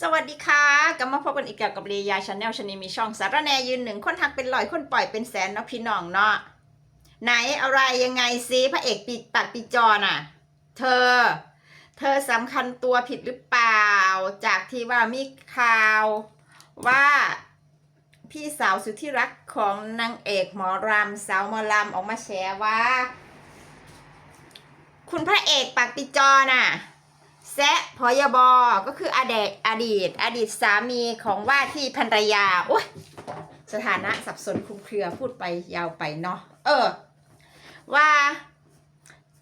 สวัสดีค่ะกลับมาพบกันอีกแล้วกับเรียาชาแนลชนีมีช่องสารแนยืนหนึ่งคนทักเป็นร้อยคนปล่อยเป็นแสนเนาะพี่น้องเนาะไหนอะไรยังไงซิพระเอกปีปากปีจอน่ะ เธอ เธอสำคัญตัวผิดหรือเปล่า จากที่ว่ามีข่าวว่าพี่สาวสุดที่รักของนางเอกหมอรำสาวหมอรำออกมาแฉว่า คุณพระเอกปากปีจอน่ะ แซะพยบก็คืออดีตอดีต อดีตสามีของว่าที่ภรรยาโอ้ยสถานะสับสนคลุมเครือพูดไปยาวไปเนาะเออ ว่า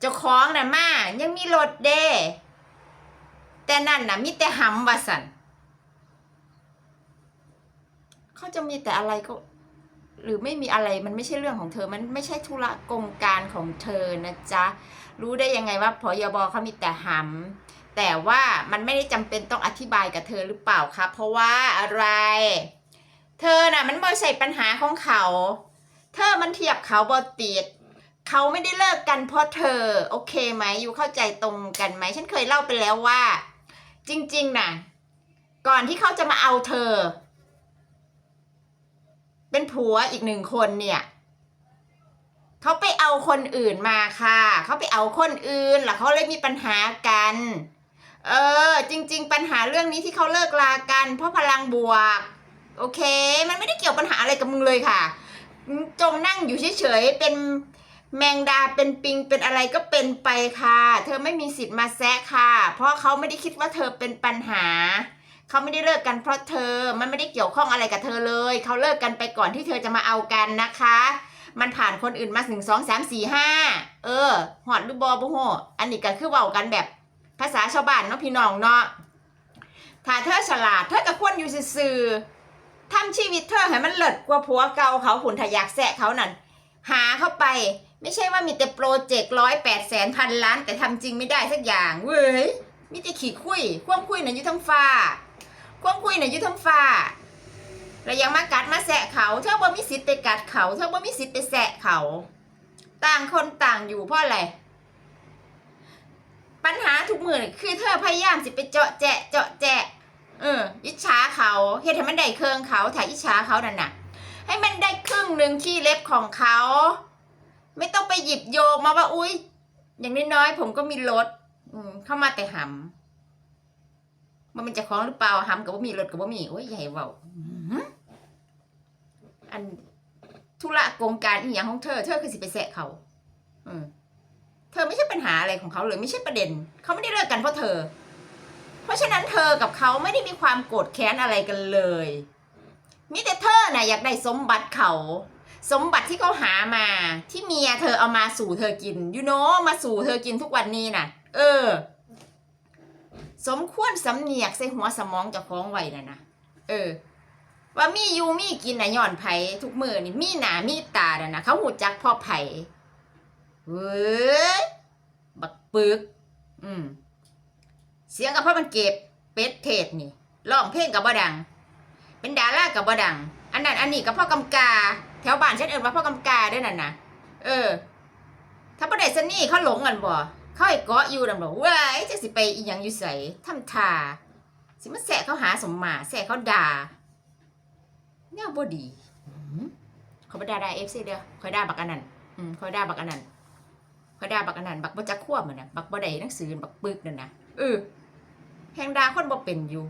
เจ้าของน่ะมายังมีรถเด้แต่นั่นน่ะมีแต่หำว่าสันเขาจะมีแต่อะไรก็ หรือไม่มีอะไรมันไม่ใช่เรื่องของเธอ มันไม่ใช่ธุระกงการของเธอนะจ๊ะ รู้ได้ยังไงว่าพยบเขามีแต่หำ แต่ว่ามันไม่ได้จำเป็นต้องอธิบายกับเธอหรือเปล่าครับเพราะว่าอะไร เธอน่ะ มันบ่ใช่ปัญหาของเขา เธอมันเทียบเขาบอติดเขาไม่ได้เลิกกันเพราะเธอ โอเคไหมอยู่เข้าใจตรงกันไหมฉันเคยเล่าไปแล้วว่า จริง ๆน่ะ ก่อนที่เขาจะมาเอาเธอ เป็นผัวอีกหนึ่งคนเนี่ยเขาไปเอาคนอื่นมาค่ะ เขาไปเอาคนอื่นแล้วเขาเลยมีปัญหากัน เออ จริง ๆ ปัญหาเรื่องนี้ที่เขาเลิกลากัน เพราะพลังบวก โอเค มันไม่ได้เกี่ยวปัญหาอะไรกับมึงเลยค่ะ จงนั่งอยู่เฉยๆเป็นแมงดาเป็นปิงเป็นอะไรก็เป็นไปค่ะ เธอไม่มีสิทธิ์มาแซะค่ะ เพราะเขาไม่ได้คิดว่าเธอเป็นปัญหา เขาไม่ได้เลิกกันเพราะเธอ มันไม่ได้เกี่ยวข้องอะไรกับเธอเลย เขาเลิกกันไปก่อนที่เธอจะมาเอากันนะคะ มันผ่านคนอื่นมาหนึ่งสองสามสี่ห้าเออหอดหรือบอบุโหอันนี้ก็คือเว้ากันแบบ ภาษาชาวบ้านเนาะพี่น้องเนาะถ้าเธอฉลาดเธอก็ควรอยู่ซื่อทำชีวิตเธอให้มันเลิศกว่าผัวเก่าเขาผุนทะยากแสะเขานั่นหาเข้าไป ไม่ใช่ว่ามีแต่โปรเจกต์ร้อยแปดแสนพันล้าน แต่ทำจริงไม่ได้สักอย่างเว้ยมีแต่ขี้คุยความคุยน่ะอยู่ทั้งฟ้าความคุยน่ะอยู่ทั้งฟ้าแล้วยังมากัดมาแสะเขาเธอบ่มีสิทธิ์ไปกัดเขาเธอบ่มีสิทธิ์ไปแสะเขา ต่างคนต่างอยู่เพราะอะไร มือนคือเธอพยายามสิไปเจาะแจะ เจาะแจะเอออิจฉาเขาเฮ็ดให้มันได้เครื่องเขาถ้ายอิจฉาเขานั่นน่ะ ให้มันได้ครึ่งหนึ่งที่เล็บของเขา ไม่ต้องไปหยิบโยงมาว่าอุ้ยอย่างน้อยๆผมก็มีรถเข้ามาแต่หำมันเป็นจะคล้องหรือเปล่าหำกับว่ามีรถกับว่ามีโอ้ยใหญ่เบาอันธุระโกงการอีหยังของเธอ เธอคือสิไปแสะเขา อืม หาอะไรของเขาเลยไม่ใช่ประเด็น เขาไม่ได้เลิกกันเพราะเธอ เพราะฉะนั้นเธอกับเขาไม่ได้มีความโกรธแค้นอะไรกันเลยมีแต่เธอน่ะอยากได้สมบัติเขา สมบัติที่เขาหามาที่เมียเธอเอามาสู่เธอกินยูโนมาสู่เธอกินทุกวันนี้น่ะ เออ สมควรสำเนียกใส่หัวสมองจะคล้องไว้น่ะนะเออ ว่ามีอยู่มีกินน่ะย่อนไผ่ทุกมือนี่มีหนามีตานะนะเขาหูจักพ่อไผ่เว้ย บักปึก อืม เสียงกับพ่อมันเก็บ เป็ดเทศนี่ร้องเพลงกับบ่ดัง เป็นดารากับบ่ดัง อันนั้น อันนี้กับพ่อกำกา แถวบ้านฉันเอิ้นว่าพ่อกำกาด้วยนั่นนะเออ ถ้าบ่ได้สนี่เขาหลงกันบ่เขาให้เกาะอยู่นั่นบ่เว้ยจะสิไปอีหยังอยู่ไสทำทาสิมาแสะเขาหาสมมาแสะเขาด่าแนวบ่ดีเขาบ่ด่าได้ FC เด้อคอยด่าบักอันนั้นอืมคอยด่าบักอันนั้น เขาด่าบักอันนั้นบักบ่จักควบมันนะบักบ่ได้หนังสือบักปึกนั่นนะเออแฮงด่าคนบ่เป็นอยู่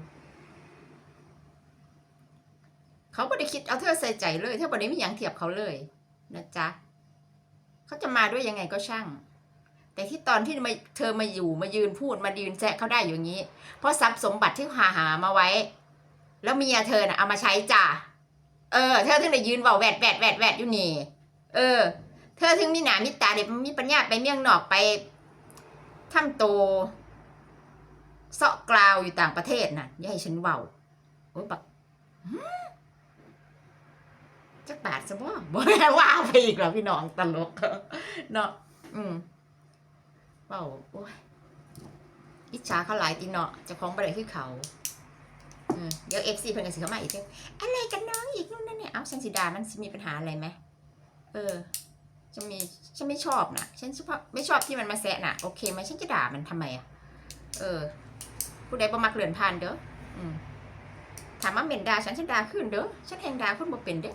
เขาบ่ได้คิดเอาเธอใส่ใจเลยเธอบ่ได้มีหยังเทียบเขาเลยนะจ๊ะเขาจะมาด้วยยังไงก็ช่าง แต่ที่ตอนที่มาเธอมาอยู่มายืนพูดมายืนแซะเขาได้อย่างนี้ เพราะทรัพย์สมบัติที่หาหามาไว้ แล้วเมียเธอน่ะเอามาใช้จ้ะเออเธอถึงได้ยืนเบาแวดแวดแวดแวดอยู่นี่ เออ เธอถึงมีหนามีตาเด็กมีปัญญาไปเมี่ยงนอกไปทำโตวเสาะกลาวอยู่ต่างประเทศน่ะอย่าให้ฉันเว้าโอ้ยบักจักบาทซะบ่บ่แม่ว่าไปอีกแล้วพี่น้องตลกเนาะอืมเว้าโอ้ยอิจฉาเขาหลายตีเนาะจะคล้องบ่ได้คือเขาเดี๋ยวเอฟซีเพิ่นก็สิเข้ามาอีกเด้ออะไรกันน้องอีกนู่นนั่นเนี่ย เอ้าฉันสิดามันมีปัญหาอะไรไหมเออ ฉันมีฉันไม่ชอบนะฉันไม่ชอบที่มันมาแซะนะโอเคไหมฉันจะด่ามันทำไมอะเออ ผู้ใดประมักเลื่อนพันเด้อถามว่าเหม็นด่าฉันฉันด่าขึ้นเด้อฉันแหงด่าขึ้นบ่เป็นเด้อ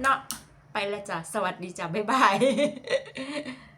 เนาะไปละจ้ะสวัสดีจ้ะบ๊ายบาย